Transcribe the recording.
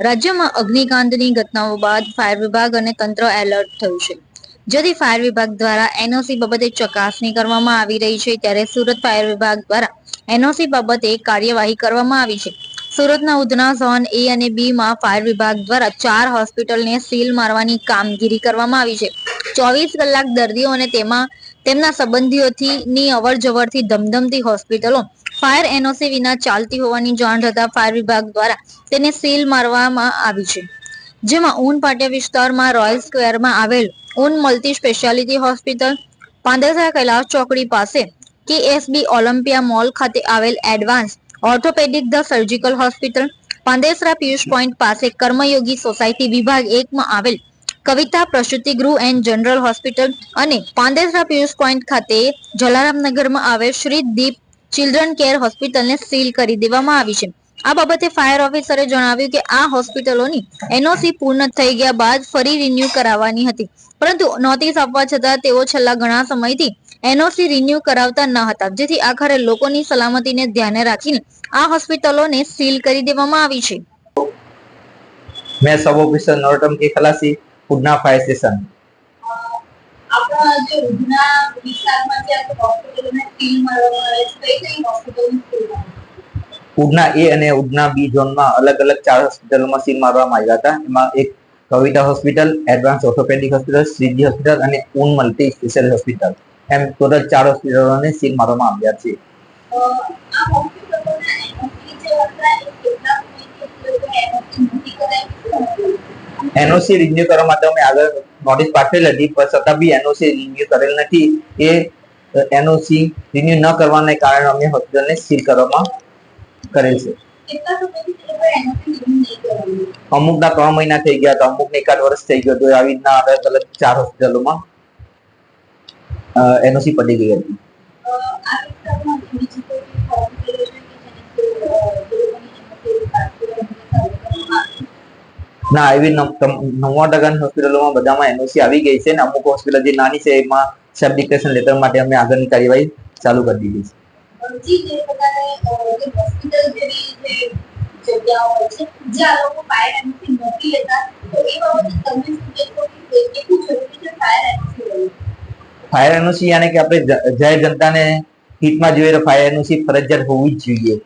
રાજ્યમાં અગ્નિકાંડની ઘટનાઓ બાદ ફાયર વિભાગ અને તંત્ર એલર્ટ થયું છે. જેથી ફાયર વિભાગ દ્વારા એનઓસી બાબતે ચકાસણી કરવામાં આવી રહી છે, ત્યારે સુરત ફાયર વિભાગ દ્વારા એનઓસી બાબતે કાર્યવાહી કરવામાં આવી છે. સુરતના ઉધના ઝોન એ અને બી માં ફાયર વિભાગ દ્વારા ચાર હોસ્પિટલને સીલ મારવાની કામગીરી કરવામાં આવી છે. ચોવીસ કલાક દર્દીઓ અને તેમાં તેમના સંબંધીઓથી ની અવર જવરથી ધમધમતી હોસ્પિટલો, ફાયર એનઓસી વિના ચાલતી હોવાની જાણ થતા ફાયર વિભાગ દ્વારા તેને સીલ મારવામાં આવી છે. જેમાં ઊન પાટિયા વિસ્તારમાં રોયલ સ્ક્વેરમાં આવેલ ઊન multi speciality hospital, Pandesara Kailash ચોકડી પાસે કેએસબી ઓલિમ્પિયા મોલ ખાતે આવેલ advance orthopaedic the surgical hospital Pandesara Piyush point પાસે કર્મયોગી સોસાયટી વિભાગ એકમાં આવેલ કવિતા, પ્રસૂતિ ગૃહ એન્ડ જનરલ હોસ્પિટલ અને પાંદેસરા પ્યુસ પોઈન્ટ ખાતે જલારામનગરમાં આવેલ શ્રી દીપ ચિલ્ડ્રન કેર હોસ્પિટલને સીલ કરી દેવામાં આવી છે. આ બાબતે ફાયર ઓફિસરે જણાવ્યું કે આ હોસ્પિટલોની એનઓસી પૂર્ણ થઈ ગયા બાદ ફરી રિન્યુ કરાવવાની હતી. પરંતુ નોટિસ આપવા છતાં તેઓ છેલ્લા ઘણા સમયથી એનઓસી રિન્યુ કરાવતા ન હતા, જેથી આખરે લોકોની સલામતીને ધ્યાને રાખીને આ હોસ્પિટલોને સીલ કરી દેવામાં આવી છે. મેં સબ ઓફિસર નોરટમ કી ખલાસી Udhna fire station. Udhna A અને ઉડના બી ઝોનમાં અલગ અલગ ચાર હોસ્પિટલોમાં સીન મારવામાં આવ્યા હતા. એમાં એક Kavita hospital advance orthopaedic hospital Shreeji hospital અને ઉન મલ્ટી સ્પેશિયલ હોસ્પિટલ. એમ ટોટલ ચાર હોસ્પિટલોને સીન મારવામાં આવ્યા છે. એનઓસી રિન્યુ કરવા માટે અમે આગળ નોટિસ પાઠવેલ હતી પણ છતાં બી એનઓસી રિન્યુ કરેલ નથી. એ એનઓસી રિન્યુ ન કરવાને કારણે અમે હોસ્પિટલને સીલ કરવામાં કરેલ છે. અમુકના ત્રણ મહિના થઈ ગયા હતા અમુકને એકાદ વર્ષ થઈ ગયો તો આવી રીતના અલગ અલગ ચાર હોસ્પિટલોમાં એનઓસી પડી ગઈ હતી આ વિસ્તારમાં બીજી કોઈ હોસ્પિટલો છે કે જેને ના એવી નવ્વાણું ટકાની હોસ્પિટલોમાં બધામાં એનઓસી આવી ગઈ છે ને અમુક હોસ્પિટલ જે નાની છે એમાં સબ ડિક્લેરેશન લેટર માટે અમે આગળની કાર્યવાહી ચાલુ કરી દીધી છે. ફાયર એનઓસી યાને કે આપણે જાહેર જનતાને હિતમાં જોઈએ તો ફાયર એનઓસી ફરજિયાત હોવી જ જોઈએ.